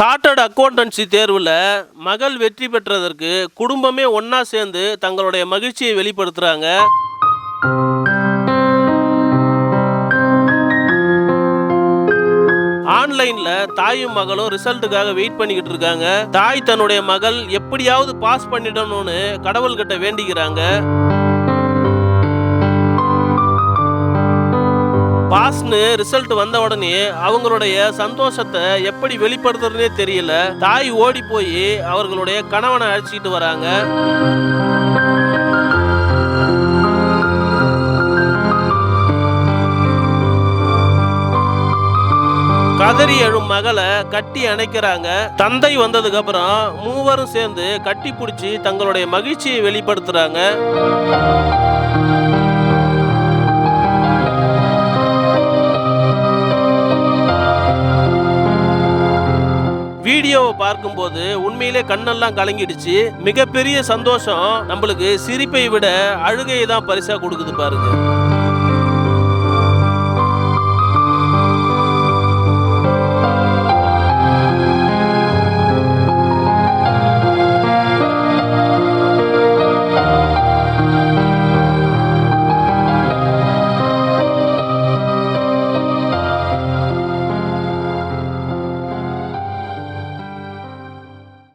Chartered accountancy தேர்வில் மகள் வெற்றி பெற்றதற்கு குடும்பமே ஒன்றா சேர்ந்து தங்களுடைய மகிழ்ச்சியை வெளிப்படுத்துகிறாங்க ஆன்லைன்ல தாயும் மகளும் ரிசல்ட்டுக்காக வெயிட் பண்ணிக்கிட்டு இருக்காங்க. தாய் தன்னுடைய மகள் எப்படியாவது பாஸ் பண்ணிடணும்னு கடவுள்கிட்ட வேண்டிக்கிறாங்க. பாஸ்னு ரிசல்ட் வந்த உடனே அவங்களுடைய சந்தோஷத்தை எப்படி வெளிப்படுத்துறதுனே தெரியல. தாய் ஓடி போய் அவர்களுடைய கணவனை அழைச்சிக்கிட்டு வராங்க. கதறி எழும் மகளை கட்டி அணைக்கிறாங்க. தந்தை வந்ததுக்கு அப்புறம் மூவரும் சேர்ந்து கட்டி பிடிச்சி தங்களுடைய மகிழ்ச்சியை வெளிப்படுத்துறாங்க. வீடியோவை பார்க்கும்போது உண்மையிலே கண்ணெல்லாம் கலங்கிடுச்சு. மிகப்பெரிய சந்தோஷம் நம்மளுக்கு சிரிப்பை விட அழுகையை தான் பரிசா கொடுக்குது பாருங்க.